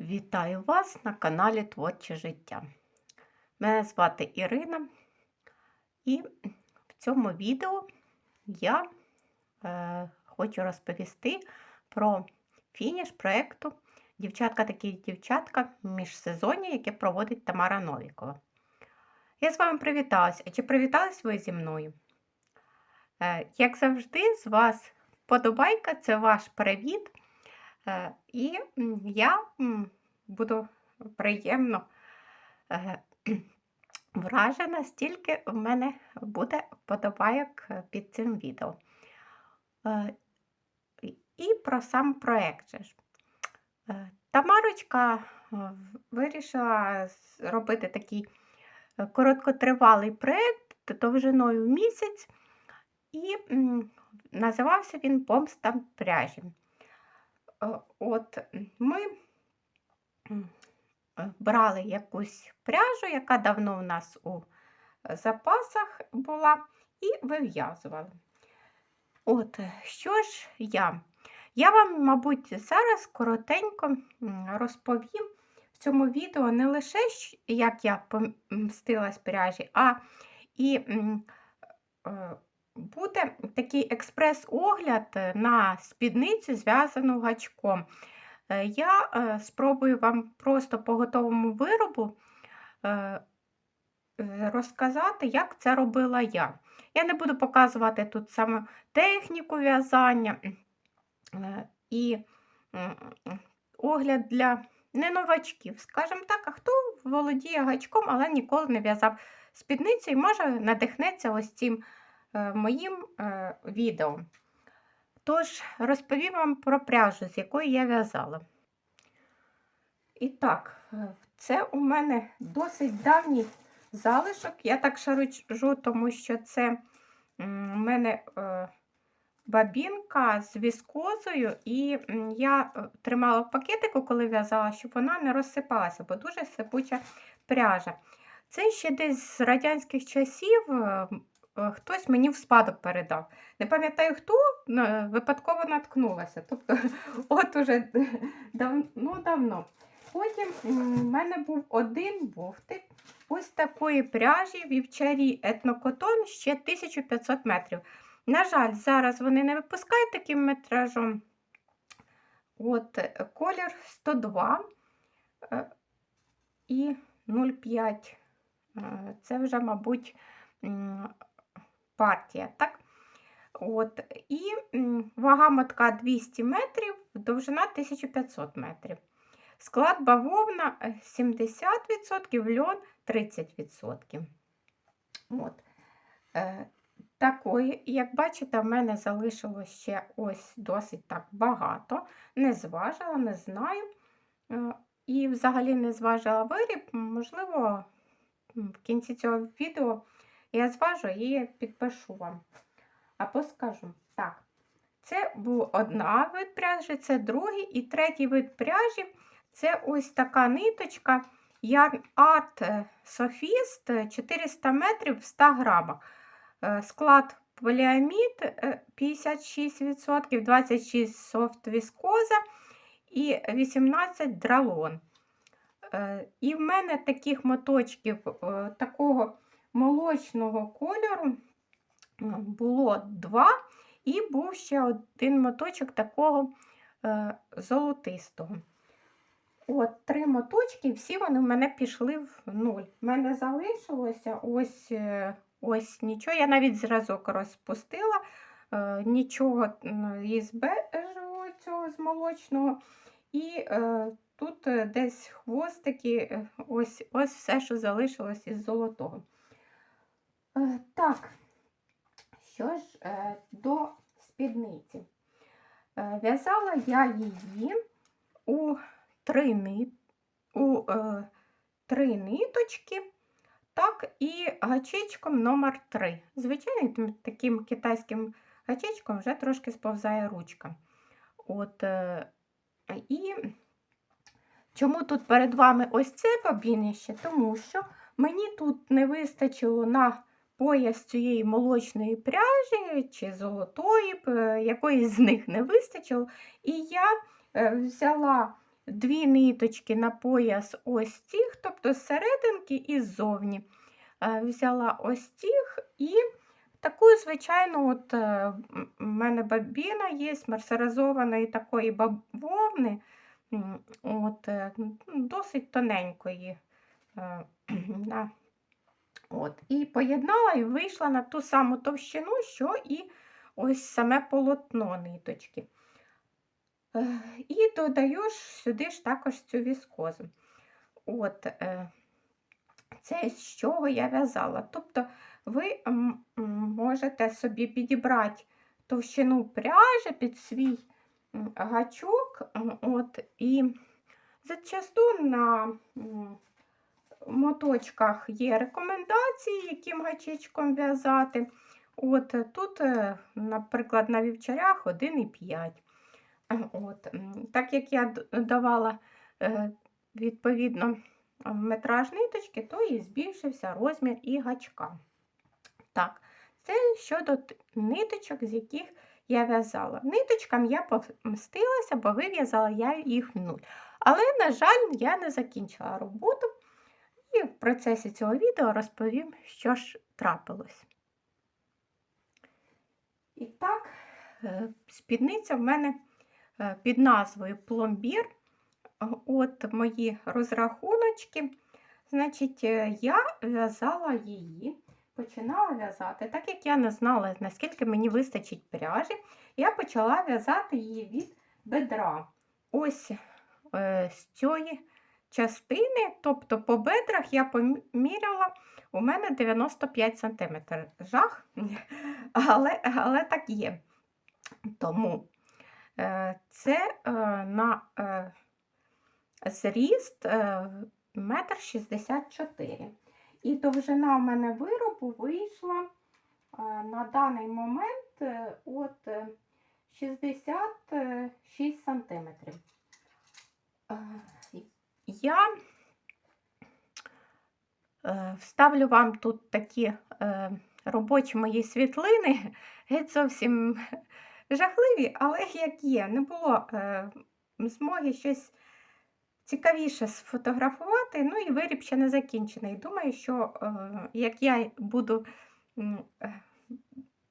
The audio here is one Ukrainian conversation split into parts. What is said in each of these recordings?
Вітаю вас на каналі Творче життя. Мене звати Ірина, і в цьому відео я е, хочу розповісти про фініш проєкту Дівчатка такі дівчатка міжсезоння, яке проводить Тамара Новікова. Я з вами привіталася. А чи привітались ви зі мною? Е, як завжди, з вас вподобайка це ваш привіт. Е, І я буду приємно е, вражена, стільки в мене буде вподобайок е, під цим відео. І- про сам. Е, Тамарочка вирішила зробити такий короткотривалий проект довжиною місяць, і називався він Помста пряжі. Е, От ми е, брали якусь пряжу, яка давно в нас у запасах була, і вив'язували. От, е, що ж я? Я вам, мабуть, зараз коротенько розповім в цьому відео не лише, як я помстилась пряжі, а і буде такий експрес-огляд е, на спідницю, зв'язану гачком. Е, Я е, спробую вам просто по готовому виробу розказати, як це робила я. Я не буду показувати тут саме техніку в'язання і огляд для неновачків. Скажімо так, а хто володіє гачком, але ніколи не в'язав спідницю і може надихнеться ось цим моїм е, відео. Тож, розповім вам про пряжу, з якої я в'язала. І так, е, це у мене досить давній залишок. Я так шаржу, тому що це у мене е, бабінка з віскозою, і я е, тримала пакетику, коли в'язала, щоб вона не розсипалася, бо дуже сипуча пряжа. Це ще десь з радянських часів е, е, хтось мені в спадок передав. Не пам'ятаю хто, е, випадково наткнулася. Тобто, от уже давно-давно. Потім м, в мене був один бухтик ось такої пряжі вівчарі етнокотон ще 1500 метрів. На жаль, зараз вони не випускають таким метражом. От е, колір 102 е, і 0,5. Е, Це вже, мабуть, партія. так? От, і вага мотка 200 метрів, довжина 1500 метрів. Склад бавовна е, 70%, льон 30%. От. Е, такої, як бачите, в мене залишилось ще ось досить так багато. Не зважила, не знаю. Е, і взагалі не зважила виріб. Можливо, в кінці цього відео я зважу і підпишу вам. Або скажу. Так, це був одна вид пряжі, це другий і третій вид пряжі. Це ось така ниточка Yarn Art Sophist 400 метрів в 100 грамах. Е, Склад поліамід е, 56%, 26 софт віскоза і 18 дралон. Е, І в мене таких моточків е, такого молочного кольору було два, і був ще один моточок такого е, золотистого. От три моточки, всі вони в мене пішли в нуль. У мене залишилося ось е, ось нічого. Я навіть зразок розпустила, е, нічого із бежевого цього з молочного. І е, тут е, десь хвостики, е, ось, ось все, що залишилось із золотого. Е, так, що ж е, до спідниці. Е, В'язала я її у три, нит, у, е, три ниточки, так, і гачечком номер 3 Звичайним таким китайським гачечком вже трошки сповзає ручка. От, е, і чому тут перед вами ось це бобінище? Тому що мені тут не вистачило на пояс цієї молочної пряжі чи золотої, якоїсь з них не вистачило. І я е, взяла дві ниточки на пояс ось цих, тобто з серединки і ззовні. Е, Взяла ось цих і таку звичайну, от е, у мене бабіна є мерсеризованої такої бавовни, от, досить тоненької. на От, і поєднала і вийшла на ту саму товщину, що і ось саме полотно ниточки. Е, І додаю ж сюди ж також цю віскозу. От, е, це з чого я в'язала. Тобто ви можете собі підібрати товщину пряжі під свій гачок. От, і зачасту на моточках є рекомендації, яким гачечком в'язати. От тут, е, наприклад, на вівчарях 1,5. Е, От, так як я давала е, відповідно метраж ниточки, то і збільшився розмір і гачка. Так, це щодо ниточок, з яких я в'язала. Ниточкам я помстилася, бо вив'язала я їх в нуль. Але, на жаль, я не закінчила роботу. І в процесі цього відео розповім, що ж трапилось. І так, е, спідниця в мене е, під назвою пломбір. От мої розрахуночки. Значить, е, я в'язала її, починала в'язати, так як я не знала, наскільки мені вистачить пряжі, я почала в'язати її від бедра. Ось з цієї частини, тобто по бедрах я поміряла, у мене 95 см. Жах, але, але так є. Тому е, це е, на е, зріст е, метр шістдесят чотири. І довжина в мене виробу вийшла на даний момент от е, 66 сантиметрів. Я е, вставлю вам тут такі е, робочі мої світлини, геть зовсім жахливі, але як є, не було е, змоги щось цікавіше сфотографувати. Ну і виріб ще не закінчений. Думаю, що як я буду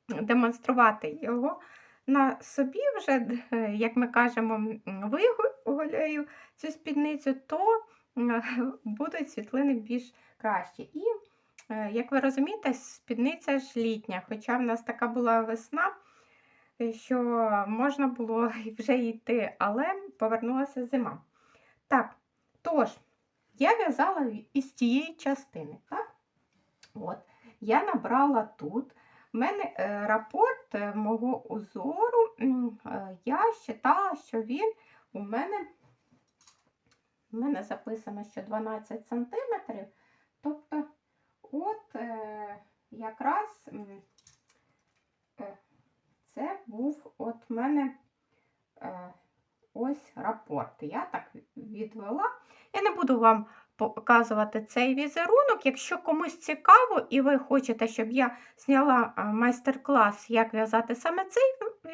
демонструвати його на собі, вже, як ми кажемо, вигуляю цю спідницю, то будуть світлини більш кращі. І, е, як ви розумієте, спідниця ж літня, хоча в нас така була весна, е, що можна було вже йти, але повернулася зима. Так, тож, я в'язала із цієї частини. Так? От, я набрала тут. У мене е, рапорт е, мого узору, е, я вважала, що він у мене, у мене записано, що 12 сантиметрів. Тобто, от якраз це був от мене ось рапорт. Я так відвела. Я не буду вам показувати цей візерунок. Якщо комусь цікаво і ви хочете, щоб я зняла майстер-клас, як в'язати саме цей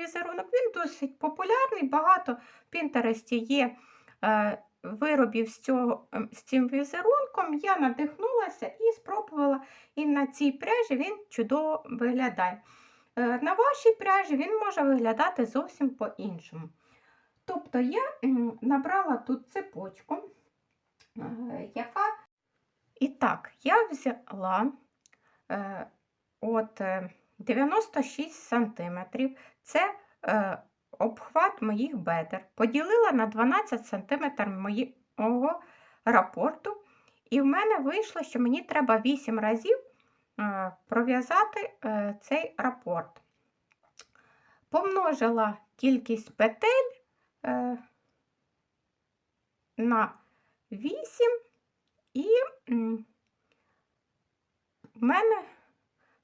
візерунок, він досить популярний. Багато в Пінтересті є е, виробів з, цього, ем, з цим візерунком. Я надихнулася і спробувала. І на цій пряжі він чудово виглядає. Е, на вашій пряжі він може виглядати зовсім по-іншому. Тобто я набрала тут цепочку, яка. І так, я взяла е, от е, 96 сантиметрів. Це е, обхват моїх бедер. Поділила на 12 сантиметрів мого рапорту. І в мене вийшло, що мені треба 8 разів е, пров'язати е, цей рапорт. Помножила кількість петель е, на 8 і в мене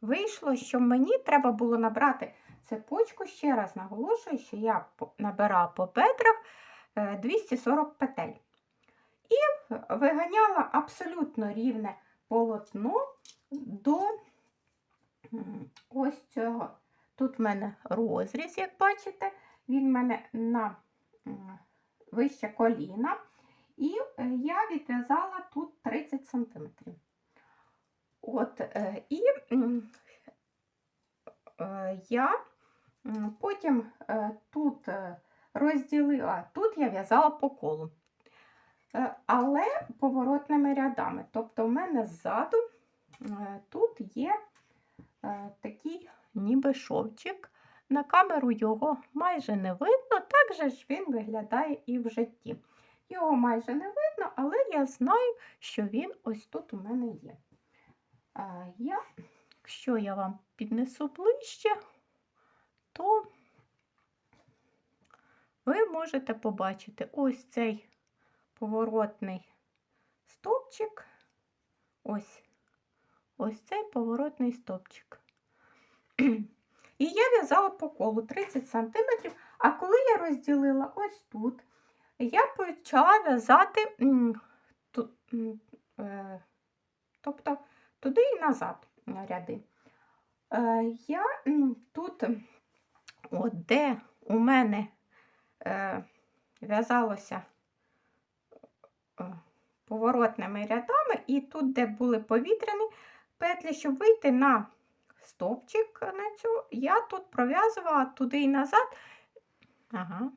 вийшло, що мені треба було набрати цепочку, ще раз наголошую, що я набирала по бедрах е, 240 петель. І виганяла абсолютно рівне полотно до ось цього. Тут в мене розріз, як бачите, він в мене на вище коліна. І е, я відв'язала тут 30 см. От, е, і е, я потім тут розділила, тут я в'язала по колу, але поворотними рядами. Тобто, в мене ззаду тут є такий ніби шовчик. На камеру його майже не видно, так же ж він виглядає і в житті. Його майже не видно, але я знаю, що він ось тут у мене є. Я, якщо я вам піднесу ближче, то ви можете побачити ось цей поворотний стовпчик. Ось, ось цей поворотний стовпчик. І я в'язала по колу 30 см, а коли я розділила ось тут, я почала в'язати е, тобто туди і назад ряди. Е, Я тут, от де у мене е, в'язалося поворотними рядами, і тут, де були повітряні петлі, щоб вийти на стовпчик на цю, я тут пров'язувала туди і назад. Ага.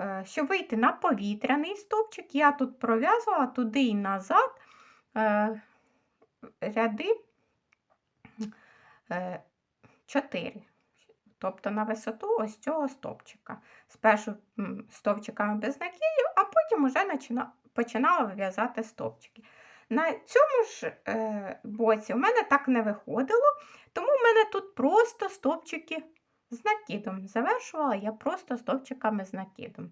Е, Щоб вийти на повітряний стовпчик, я тут пров'язувала туди і назад е, ряди 4. Тобто на висоту ось цього стовпчика. Спершу стовпчиками без накидів, а потім вже починала вив'язати стовпчики. На цьому ж е, боці у мене так не виходило, тому в мене тут просто стовпчики з накидом. Завершувала я просто стовпчиками з накидом.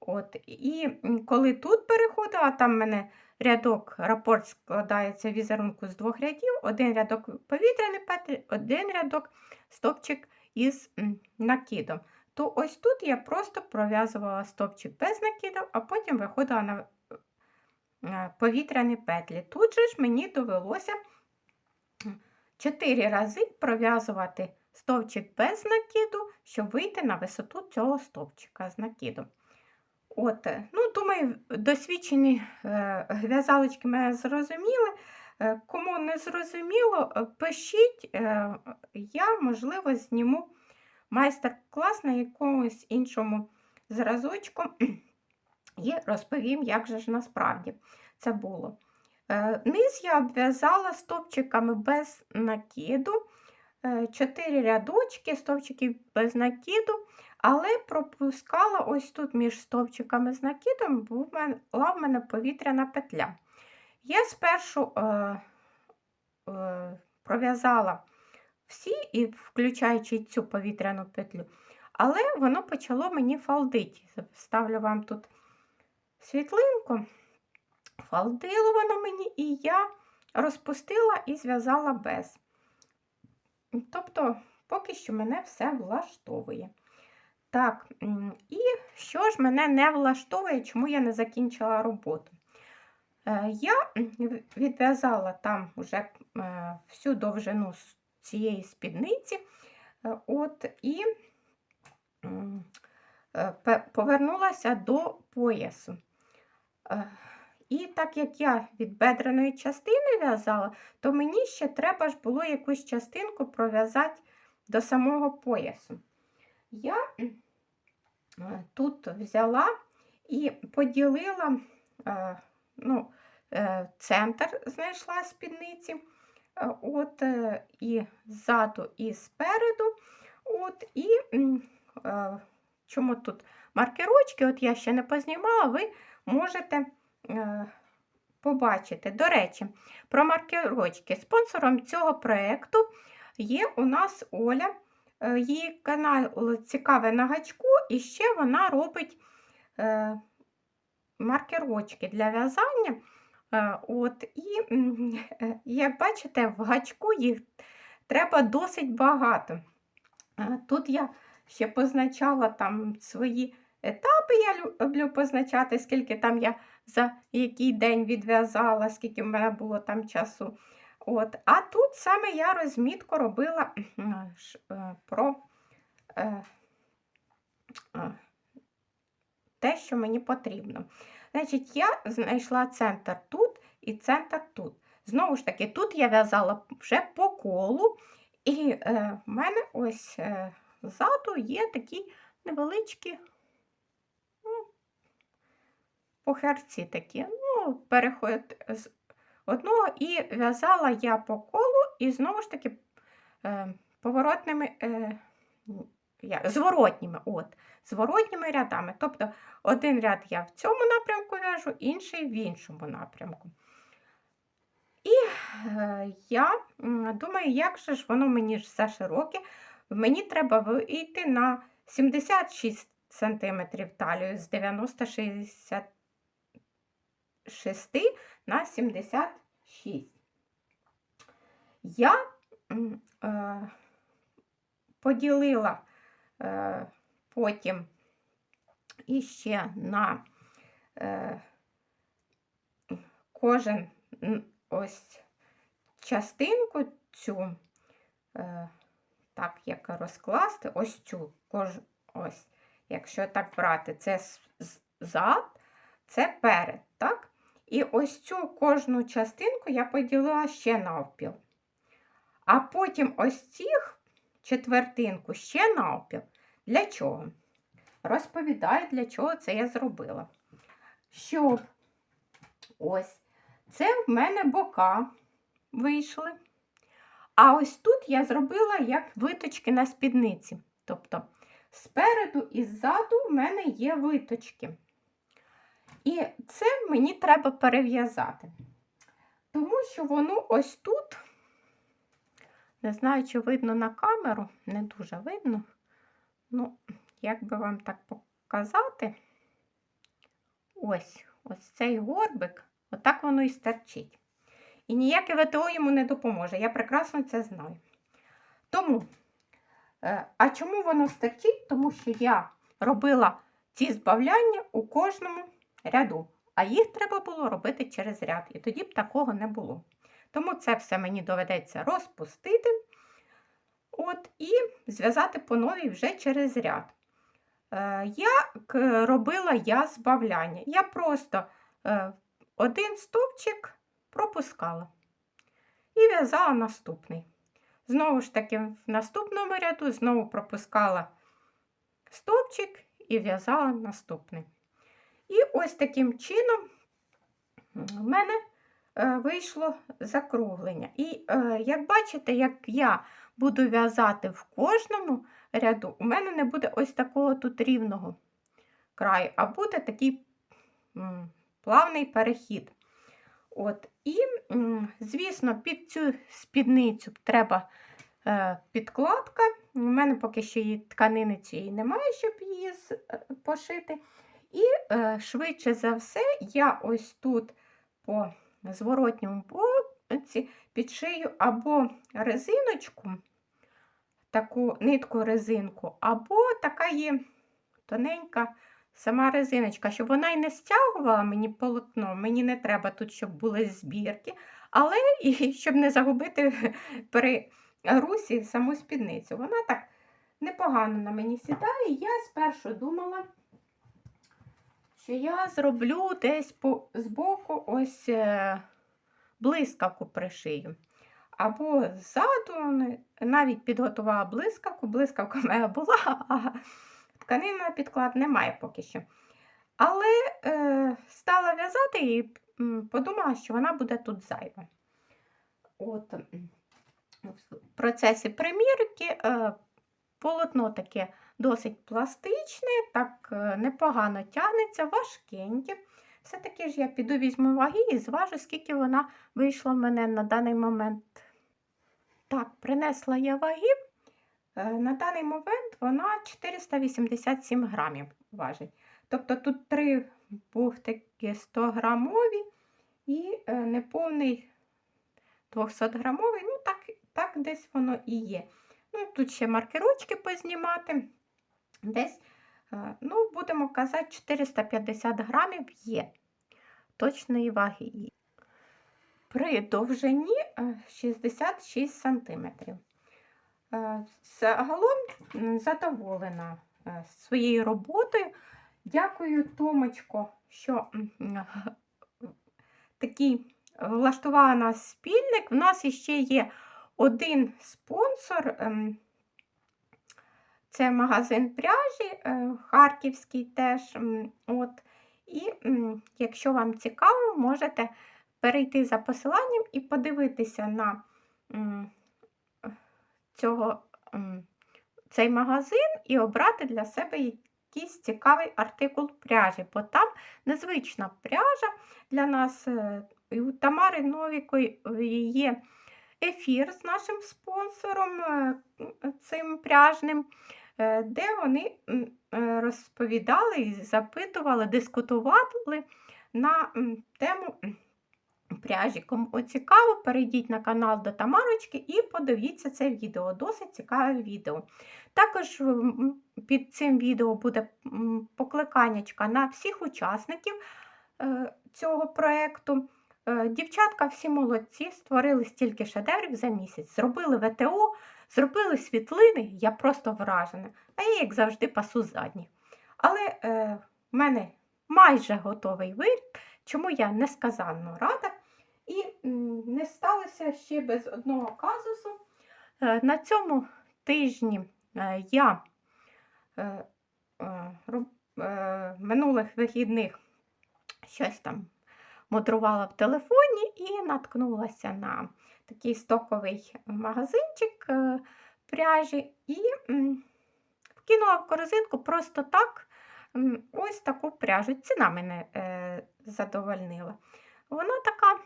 От, І коли тут переходила, там в мене рядок, рапорт складається візерунку з двох рядів, один рядок повітряний петлі, один рядок стовпчик із накидом. То ось тут я просто пров'язувала стовпчик без накиду, а потім виходила на повітряні петлі. Тут же ж мені довелося 4 рази пров'язувати стовпчик без накиду, щоб вийти на висоту цього стовпчика з накидом. От, е, ну, думаю, досвідчені е, в'язалочки мене зрозуміли. Е, Кому не зрозуміло, е, пишіть, е, я, можливо, зніму майстер-клас на якомусь іншому зразочку і розповім, як же ж насправді це було. Е, Низ я обв'язала стовпчиками без накиду, 4 рядочки, стовпчиків без накиду, але пропускала ось тут між стовпчиками з накидом, була в мене повітряна петля. Я спершу е, е, пров'язала всі, і включаючи цю повітряну петлю, але воно почало мені фалдити. Ставлю вам тут світлинку, фалдило воно мені, і я розпустила і зв'язала без. Тобто, поки що мене все влаштовує. Так, і що ж мене не влаштовує, чому я не закінчила роботу? Е, Я відв'язала там вже е, всю довжину цієї спідниці, е, от, і повернулася до поясу. І так як я від бедреної частини в'язала, то мені ще треба ж було якусь частинку пров'язати до самого поясу. Я е, тут взяла і поділила е, ну, е, центр знайшла спідниці, от, і ззаду, і спереду. От, і чому тут маркерочки, от я ще не познімала, ви можете е, побачити. До речі, про маркерочки. Спонсором цього проєкту є у нас Оля. Е, Її канал цікаве на гачку, і ще вона робить е, маркерочки для в'язання. От, І, як бачите, в гачку їх треба досить багато. Тут я ще позначала там свої етапи, я люблю позначати, скільки там я за який день відв'язала, скільки в мене було там часу. От. А тут саме я розмітку робила е, про е, те, що мені потрібно. Значить, я знайшла центр тут і центр тут. Знову ж таки, тут я в'язала вже по колу, і е, в мене ось е, ззаду є такі невеличкі похерці такі. Ну, переход з одного і в'язала я по колу, і знову ж таки е, поворотними, е, я, зворотніми, от, зворотніми рядами. Тобто один ряд я в цьому напрямку в'яжу, інший в іншому напрямку. І е, я думаю, як же ж воно мені ж за широке, мені треба вийти на 76 см талію з 90-66 на 76. Я е, поділила е, потім іще на е, кожен ось частинку цю, е, так як розкласти, ось цю кож, ось, якщо так брати, це зад, це перед, так? І ось цю кожну частинку я поділила ще навпіл. А потім ось цих четвертинку ще навпіл. Для чого? Розповідаю, для чого це я зробила. Щоб ось це в мене бока вийшли. А ось тут я зробила як виточки на спідниці. Тобто спереду і ззаду в мене є виточки. І це мені треба перев'язати. Тому що воно ось тут, не знаю, чи видно на камеру, не дуже видно. Ну, як би вам так показати, ось ось цей горбик, отак воно і стерчить. І ніяке ВТО йому не допоможе. Я прекрасно це знаю. Тому, е, а чому воно стерчить? Тому що я робила ці збавляння у кожному ряду, а їх треба було робити через ряд. І тоді б такого не було. Тому це все мені доведеться розпустити. От, і зв'язати по новій вже через ряд. Е, Як робила я збавляння? Я просто е, один стовпчик пропускала і в'язала наступний. Знову ж таки, в наступному ряду знову пропускала стовпчик і в'язала наступний. І ось таким чином в мене е, вийшло закруглення. І е, як бачите, як я буду в'язати в кожному ряду, у мене не буде ось такого тут рівного краю, а буде такий плавний перехід. От, І, звісно, під цю спідницю треба е, підкладка. У мене поки що її тканини цієї немає, щоб її пошити. І е, швидше за все, я ось тут по зворотньому боці підшию або резиночку, таку нитку резинку, або така є тоненька сама резиночка, щоб вона і не стягувала мені полотно. Мені не треба тут, щоб були збірки, але і щоб не загубити при русі саму спідницю. Вона так непогано на мені сідає. Я спершу думала, що я зроблю десь по, збоку ось е, блискавку пришию. Або ззаду навіть підготувала блискавку, блискавка моя була, а тканини на підклад немає поки що. Але е, стала в'язати і подумала, що вона буде тут зайва. От, в процесі примірки е, полотно таке досить пластичне, так е, непогано тягнеться, важкеньке. Все-таки ж я піду візьму ваги і зважу, скільки вона вийшла в мене на даний момент. Так, принесла я ваги. Е, На даний момент вона 487 грамів важить. Тобто тут три бухтики 100 грамові і е, неповний 200 грамовий. Ну, так, так десь воно і є. Ну, тут ще маркерочки познімати. Десь, е, ну, будемо казати, 450 грамів є точної ваги. При довжині е, 66 сантиметрів. Е, Загалом задоволена е, своєю роботою. Дякую, Томочко, що такий влаштувала нас спільник. В нас іще є один спонсор. Це магазин пряжі, е, харківський теж. От. І якщо вам цікаво, можете перейти за посиланням і подивитися на цього, цей магазин і обрати для себе якийсь цікавий артикул пряжі, бо там незвична пряжа для нас. е, І у Тамари Новікої є ефір з нашим спонсором, е, цим пряжним, е, де вони е, розповідали і запитували, дискутували на тему пряжі. Кому цікаво, перейдіть на канал до Тамарочки і подивіться це відео. Досить цікаве відео. Також під цим відео буде м, покликаннячка на всіх учасників е, цього проєкту. Е, Дівчатка всі молодці, створили стільки шедеврів за місяць, зробили ВТО, зробили світлини, я просто вражена. А я, як завжди, пасу задніх. Але е, в мене майже готовий вид, чому я несказанно рада. І не сталося ще без одного казусу. Е, на цьому тижні е, я минулих вихідних щось там мудрувала в телефоні і наткнулася на такий стоковий магазинчик е, пряжі і вкинула в корзинку просто так ось таку пряжу. Ціна мене е, задовольнила. Вона така,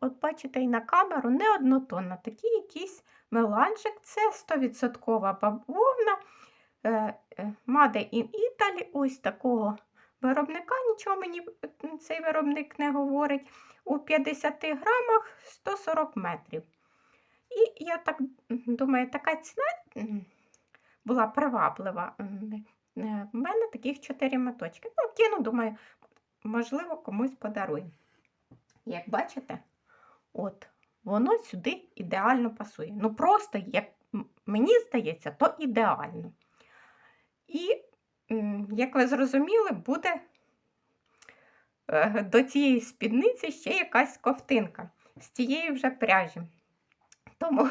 от бачите, і на камеру не однотонна, такий якийсь меланжик. Це 100% бавовна е, е, Made in Italy, ось такого виробника, нічого мені цей виробник не говорить. У 50 грамах 140 метрів. І я так думаю, така ціна була приваблива. М, е, мене таких 4 моточки. Ну, кину, думаю, можливо, комусь подарую. Як бачите, от, воно сюди ідеально пасує. Ну, просто, як мені здається, то ідеально. І, як ви зрозуміли, буде е, до цієї спідниці ще якась ковтинка з тієї вже пряжі. Тому,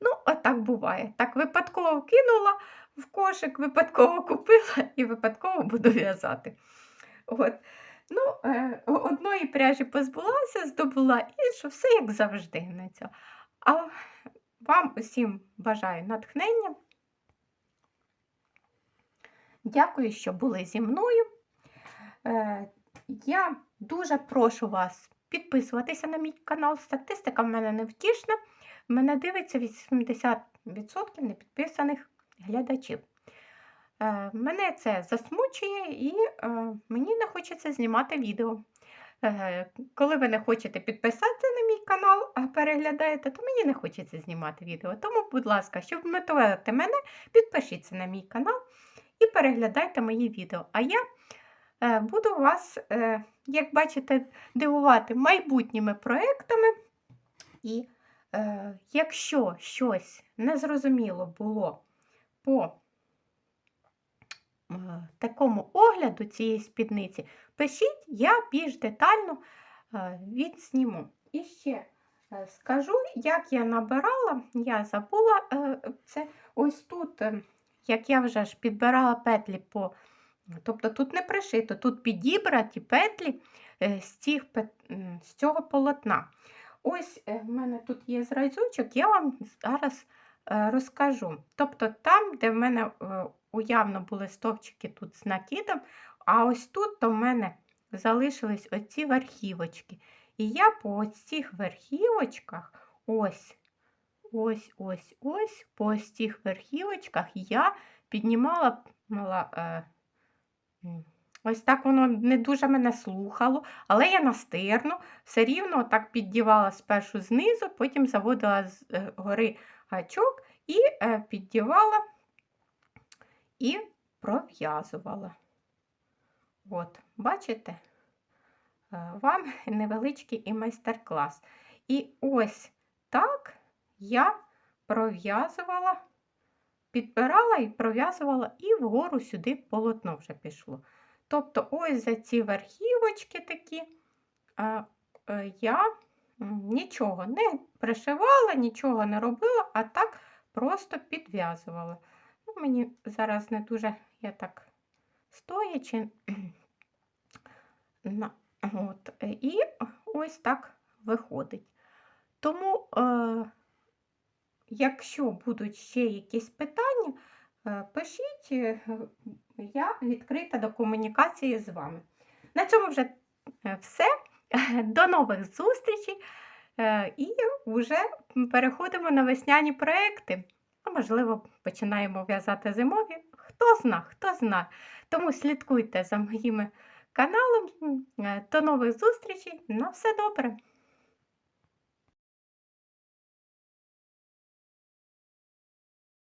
ну, отак буває. Так випадково вкинула в кошик, випадково купила і випадково буду в'язати. От. Ну, е, одної пряжі позбулася, здобула і все як завжди. А вам усім бажаю натхнення. Дякую, що були зі мною. Е, Я дуже прошу вас підписуватися на мій канал. Статистика в мене невтішна. Мене дивиться 80% непідписаних глядачів. Е, Мене це засмучує і е, мені не хочеться знімати відео. Коли ви не хочете підписатися на мій канал, а переглядаєте, то мені не хочеться знімати відео. Тому, будь ласка, щоб мотивувати мене, підпишіться на мій канал і переглядайте мої відео. А я е, буду вас, е, як бачите, дивувати майбутніми проектами. І е, якщо щось незрозуміло було по такому огляду цієї спідниці, пишіть, я більш детально відсніму. І ще скажу, як я набирала, я забула це ось тут, як я вже ж підбирала петлі по. Тобто тут не пришито, тут підібраті петлі е, з, цих, з цього полотна. Ось е, в мене тут є зразочок, я вам зараз е, розкажу. Тобто там, де в мене уявно були стовпчики тут з накидом, а ось тут то в мене залишились оці верхівочки. І я по ось цих верхівочках, ось, ось, ось, ось, по ось цих верхівочках я піднімала мала, е, ось так воно не дуже мене слухало, але я настирно все рівно так піддівала спершу знизу, потім заводила з е, гори гачок і е, піддівала і пров'язувала. От, бачите? Вам невеличкий і майстер-клас. І ось так я пров'язувала, підбирала і пров'язувала, і вгору сюди полотно вже пішло. Тобто, ось за ці верхівочки такі е, я нічого не пришивала, нічого не робила, а так просто підв'язувала. Ну, мені зараз не дуже, я так стоячи. От, і ось так виходить. Тому, е, якщо будуть ще якісь питання, е, пишіть, е, я відкрита до комунікації з вами. На цьому вже е, все. До нових зустрічей. І вже переходимо на весняні проекти. А можливо, починаємо в'язати зимові. Хто зна, хто зна. Тому слідкуйте за моїм каналом. До нових зустрічей. На все добре!